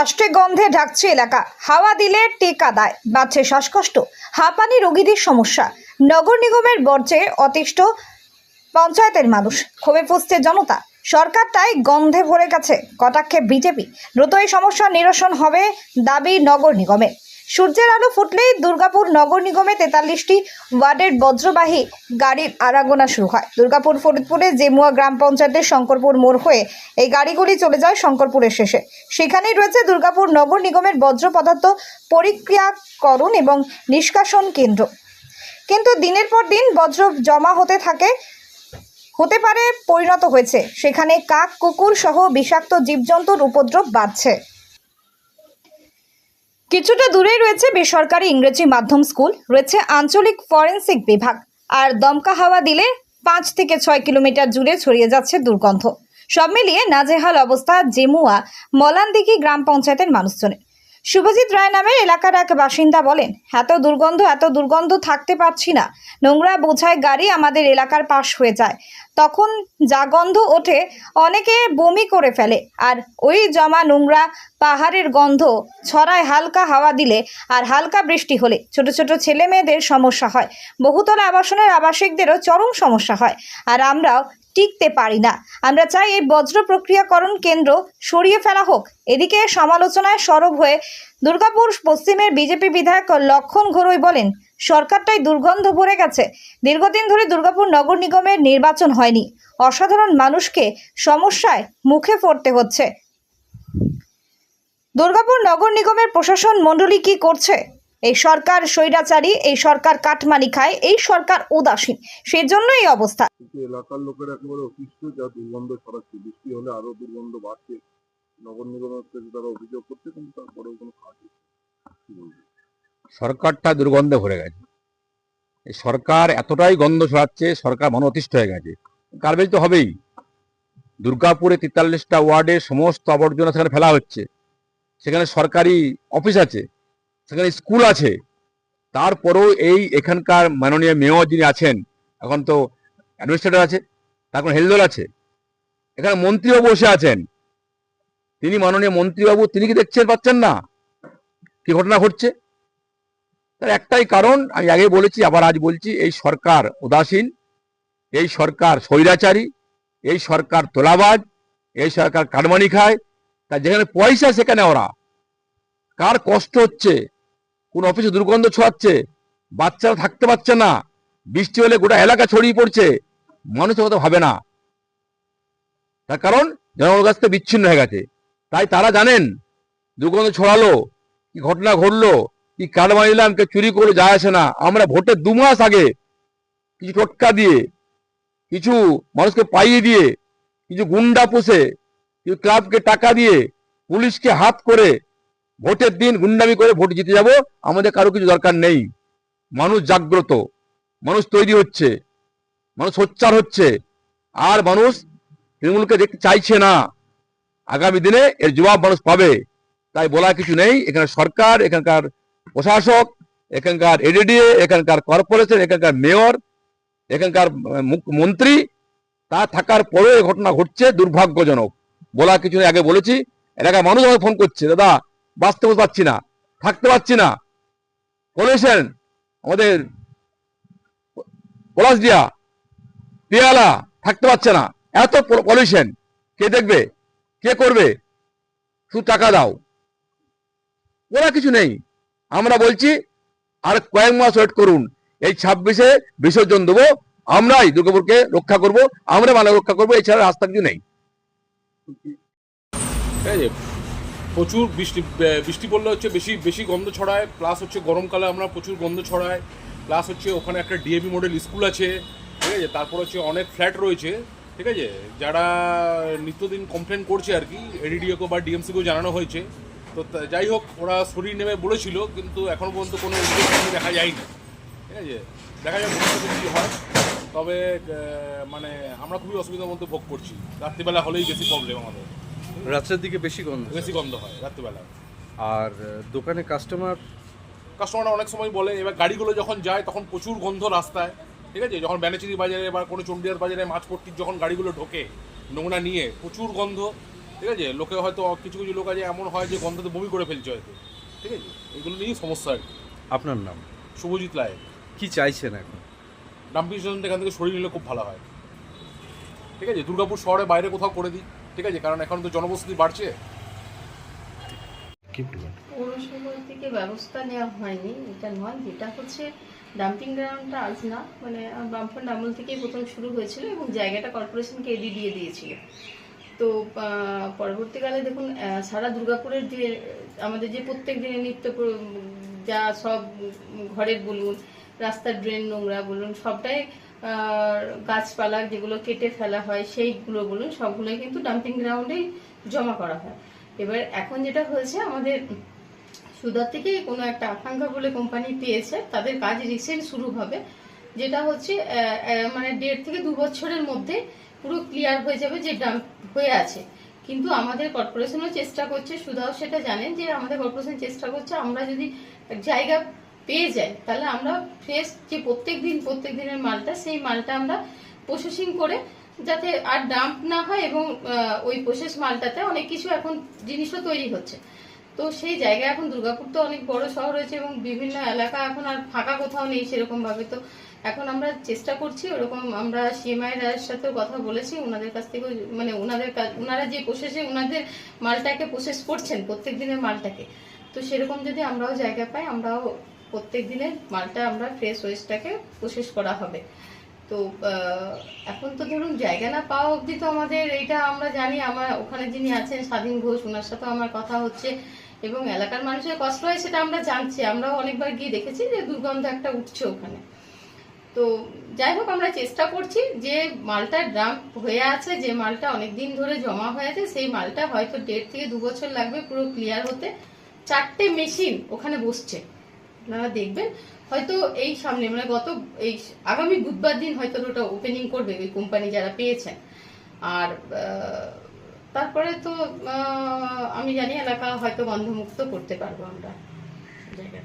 আষ্টে গন্ধে ঢাকছে এলাকা। হাওয়া দিলে টেকা দেয়, বাড়ছে শ্বাসকষ্ট, হাঁপানি রোগীদের সমস্যা। নগর নিগমের বর্জ্যে অতিষ্ঠ পঞ্চায়েতের মানুষ, ক্ষোভে ফুসছে জনতা। সরকারটাই গন্ধে ভরে গেছে, কটাক্ষে বিজেপি। দ্রুত এই সমস্যার নিরসন হবে দাবি নগর নিগমে সূর্যের আলো ফুটলেই দুর্গাপুর নগর নিগমে তেতাল্লিশটি ওয়ার্ডের বজ্রবাহী গাড়ির আনাগোনা শুরু হয়। দুর্গাপুর, ফরিদপুরে জেমুয়া গ্রাম পঞ্চায়েতের শঙ্করপুর মোড় হয়ে এই গাড়িগুলি চলে যায় শঙ্করপুরের শেষে। সেখানেই রয়েছে দুর্গাপুর নগর নিগমের বজ্র পদার্থ পরিক্রিয়াকরণ এবং নিষ্কাশন কেন্দ্র। কিন্তু দিনের পর দিন বজ্র জমা হতে থাকে, হতে পারে পরিণত হয়েছে। সেখানে কাক, কুকুর সহ বিষাক্ত জীবজন্তুর উপদ্রব বাড়ছে। কিছুটা দূরেই রয়েছে বেসরকারি ইংরেজি মাধ্যম স্কুল, রয়েছে আঞ্চলিক ফরেন্সিক বিভাগ। আর দমকা হাওয়া দিলে পাঁচ থেকে ছয় কিলোমিটার জুড়ে ছড়িয়ে যাচ্ছে দুর্গন্ধ। সব মিলিয়ে নাজেহাল অবস্থা জেমুয়া মলানদিঘি গ্রাম পঞ্চায়েতের মানুষজনের। শুভজিৎ রায় নামের এলাকার এক বাসিন্দা বলেন, এত দুর্গন্ধ এত দুর্গন্ধ থাকতে পারছি না। নোংরা বোঝায় গাড়ি আমাদের এলাকার পাশ হয়ে যায়। তখন যা গন্ধ ওঠে, অনেকে বমি করে ফেলে। আর ওই জমা নোংরা পাহাড়ের গন্ধ ছড়ায় হালকা হাওয়া দিলে আর হালকা বৃষ্টি হলে ছোট ছোট ছেলে মেয়েদের সমস্যা হয়। বহুতলা আবাসনের আবাসিকদেরও চরম সমস্যা হয়। আর আমরাও টিকতে পারি না। আমরা চাই এই বজ্র প্রক্রিয়াকরণ কেন্দ্র সরিয়ে ফেলা হোক। এদিকে সমালোচনায় সরব হয়ে দুর্গাপুর পশ্চিমের বিজেপি বিধায়ক লক্ষণ ঘোরই বলেন, সরকারটাই দুর্গন্ধ ভরে গেছে। দীর্ঘদিন ধরে দুর্গাপুর নগর নিগমের নির্বাচন হয়নি। অসাধারণ মানুষকে সমস্যায় মুখে পড়তে হচ্ছে। দুর্গাপুর নগর নিগমের প্রশাসন মণ্ডলী কি করছে? এই সরকার স্বৈরাচারী এই সরকার কাটমানি খায় এই সরকার উদাসীন। সেজন্য এই অবস্থা। এলাকার লোকের একেবারে অতিষ্ঠ যা দুর্গন্ধ ছড়াচ্ছে বৃষ্টি হলে আরও দুর্গন্ধ বাড়ছে। নগর নিগমের কাছে তারা অভিযোগ করছে কিন্তু তারপরেও কোনো কাজ? সরকারটা দুর্গন্ধে ভরে গেছে। এই সরকার এতটাই গন্ধ ছড়াচ্ছে সরকার মন অতিষ্ঠ হয়ে গেছে। গার্বেজ তো হবেই। দুর্গাপুরে তেতাল্লিশটা ওয়ার্ডে সমস্ত আবর্জনা সেখানে ফেলা হচ্ছে। সেখানে সরকারি অফিস আছে। সেখানে স্কুল আছে। তারপরেও এই এখানকার মাননীয় মেয়র যিনি আছেন, এখন তো অ্যাডমিনিস্ট্রেটর আছে, তারপর হেলদোল আছে। এখানে মন্ত্রীও বসে আছেন। তিনি মাননীয় মন্ত্রীবাবু, তিনি কি দেখছেন, পাচ্ছেন না? কি ঘটনা ঘটছে? তার একটাই কারণ, আমি আগে বলেছি, আবার আজ বলছি, এই সরকার উদাসীন, এই সরকার স্বৈরাচারী, এই সরকার তোলাবাজ, এই সরকার কারমানি খায়, তা যেখানে পয়সা সেখানে ওরা। কার কষ্ট হচ্ছে? কোন অফিসে দুর্গন্ধ ছোঁয়াচ্ছে, বাচ্চারা থাকতে পারছে না, বৃষ্টি হলে গোটা এলাকা ছড়িয়ে পড়ছে মানুষের কথা ভাবে না। তার কারণ জনগণের কাছ থেকে বিচ্ছিন্ন হয়ে গেছে। তাই তারা জানেন, দুর্গন্ধ ছড়ালো, কি ঘটনা ঘটলো, কি কার্ড মারিলাম কে চুরি করে যায় আসে না। আমরা ভোটের দু মাস আগে কিছু টোটকা দিয়ে, কিছু মানুষকে পাইয়ে দিয়ে, কিছু গুন্ডা পুষে, কিছু ক্লাবকে টাকা দিয়ে, পুলিশকে হাত করে ভোটের দিন গুন্ডামি করে ভোট জিতে যাব, আমাদের কারও কিছু দরকার নেই। মানুষ জাগ্রত, মানুষ তৈরি হচ্ছে, মানুষ সোচ্চার হচ্ছে, আর মানুষ তৃণমূলকে দেখতে চাইছে না। আগামী দিনে এর জবাব মানুষ পাবে। তাই বলা কিছু নেই। এখানে সরকার, এখানকার প্রশাসক, এখানকার এডিডিএ এখানকার কর্পোরেশন, এখানকার মেয়র, এখানকার মন্ত্রী, তা থাকার পরেও ঘটনা ঘটছে দুর্ভাগ্যজনক। বলা কিছু আগে বলেছি, এলাকার মানুষ আমাকে ফোন করছে, দাদা বাঁচতে পারছি না, থাকতে পারছি না। বলেছেন আমাদের পলাশদিয়া পেয়ালা, থাকতে পারছে না। এত পলিউশন কে দেখবে? কে করবে? শুধু টাকা দাও। ওরা কিছু নেই। আমরা বলছি, আর কয়েক মাস ওয়েট করুন। এই ছাব্বিশে বিসর্জন দেবো। আমরাই দুর্গাপুরকে রক্ষা করব। আমরা মানে রক্ষা করব। এছাড়া রাস্তা কিছু নেই। ঠিক আছে প্রচুর বৃষ্টি বৃষ্টি পড়লে হচ্ছে বেশি বেশি গন্ধ ছড়ায় প্লাস হচ্ছে গরমকালে আমরা প্রচুর গন্ধ ছড়ায় প্লাস হচ্ছে ওখানে একটা ডিএবি মডেল স্কুল আছে, ঠিক আছে? তারপর হচ্ছে অনেক ফ্ল্যাট রয়েছে, ঠিক আছে? যারা নিত্যদিন কমপ্লেন করছে আর কি এডিডিওকে বা ডিএমসিকেও জানানো হয়েছে, তো যাই হোক, ওরা শরীর নেমে বলেছিল, কিন্তু এখনও পর্যন্ত কোনো দেখা যায়নি, ঠিক আছে? দেখা যাক হয়, তবে মানে আমরা খুবই অসুবিধার মধ্যে ভোগ করছি। রাত্রিবেলা হলেই বেশি প্রবলেম আমাদের। রাত্রের দিকে বেশি গন্ধ বেশি গন্ধ হয় রাত্রিবেলা। আর দোকানে কাস্টমার কাস্টমাররা অনেক সময় বলে এবার গাড়িগুলো যখন যায় তখন প্রচুর গন্ধ রাস্তায় ঠিক আছে? যখন ব্যানাচিরি বাজারে বা কোনো চণ্ডীদার বাজারে মাছপট্টির যখন গাড়িগুলো ঢোকে নোংরা নিয়ে প্রচুর গন্ধ ঠিক আছে? লোকে হয়তো কিছু কিছু লোক আছে এমন হয় যে গন্ধতে বমি করে ফেলছে হয়তো ঠিক আছে? এগুলো নিয়েই সমস্যা আর কি। আপনার নাম? শুভজিৎ লায় কি চাইছেন এখন? ডাম্পিং স্টেশন এখান থেকে সরিয়ে নিলে খুব ভালো হয়। ঠিক আছে? দুর্গাপুর শহরে বাইরে কোথাও করে দিই। ঠিক আছে কারণ এখন তো জনবসতি বাড়ছে। পৌরসভা থেকে ব্যবস্থা নেওয়া হয়নি এটা নয় যেটা হচ্ছে ডাম্পিং গ্রাউন্ডটা আজ না মানে বামফ্রন্ট আমল থেকেই প্রথম শুরু হয়েছিল এবং জায়গাটা কর্পোরেশনকে এডি দিয়ে দিয়েছিল। তো পরবর্তীকালে দেখুন সারা দুর্গাপুরের যে আমাদের যে প্রত্যেক দিনের নিত্য যা সব ঘরের বলুন রাস্তার ড্রেন নোংরা বলুন সবটাই গাছপালা যেগুলো কেটে ফেলা হয় সেইগুলো বলুন সবগুলোই কিন্তু ডাম্পিং গ্রাউন্ডেই জমা করা হয়। এবার এখন যেটা হয়েছে, আমাদের সুদার থেকে কোনো একটা আকাঙ্ক্ষা বলে কোম্পানি পেয়েছে, তাদের কাজ রিসেন্ট শুরু হবে, যেটা হচ্ছে মানে দেড় থেকে দু বছরের মধ্যে পুরো ক্লিয়ার হয়ে যাবে যে ডাম্প হয়ে আছে। কিন্তু আমাদের কর্পোরেশনও চেষ্টা করছে সুধাও সেটা জানেন যে আমাদের কর্পোরেশন চেষ্টা করছে, আমরা যদি জায়গা পেয়ে যাই তাহলে আমরা ফ্রেশ যে প্রত্যেক দিন প্রত্যেক দিনের মালটা, সেই মালটা আমরা প্রসেসিং করে যাতে আর ডাম্প না হয় এবং ওই প্রসেস মালটাতে অনেক কিছু এখন জিনিসও তৈরি হচ্ছে। তো সেই জায়গায় এখন দুর্গাপুর তো অনেক বড় শহর হয়েছে এবং বিভিন্ন এলাকা এখন আর ফাঁকা কোথাও নেই সেরকম ভাবে তো এখন আমরা চেষ্টা করছি, ওরকম আমরা সিএমআই রায়ের সাথেও কথা বলেছি, ওনাদের কাছ থেকে মানে ওনাদের ওনারা যে প্রসেসে ওনাদের মালটাকে প্রসেস করছেন প্রত্যেক দিনের মালটাকে। তো সেরকম যদি আমরাও জায়গা পাই, আমরাও প্রত্যেক দিনের মালটা আমরা ফ্রেশ ওয়েস্টটাকে প্রসেস করা হবে। তো এখন তো ধরুন জায়গা না পাওয়া অবধি তো আমাদের এইটা আমরা জানি, আমার ওখানে যিনি আছেন স্বাধীন ঘোষ ওনার সাথেও আমার কথা হচ্ছে এবং এলাকার মানুষের কষ্ট হয় সেটা আমরা জানছি। আমরাও অনেকবার গিয়ে দেখেছি যে দুর্গন্ধ একটা উঠছে ওখানে। তো, যাই হোক, আমরা চেষ্টা করছি যে মালটা ড্রাম হয়ে আছে, যে মালটা অনেক দিন ধরে জমা হয়ে আছে, সেই মালটা হয়তো দেড় থেকে দু বছর লাগবে পুরো ক্লিয়ার হতে। চারটে মেশিন ওখানে বসছে। আপনারা দেখবেন। হয়তো এই সামনে মানে গত এই আগামী বুধবার দিন হয়তো ওটা ওপেনিং করবে ওই কোম্পানি যারা পেয়েছেন। আর তারপরে তো আমি জানি এলাকা হয়তো গন্ধমুক্ত করতে পারব আমরা। জায়গা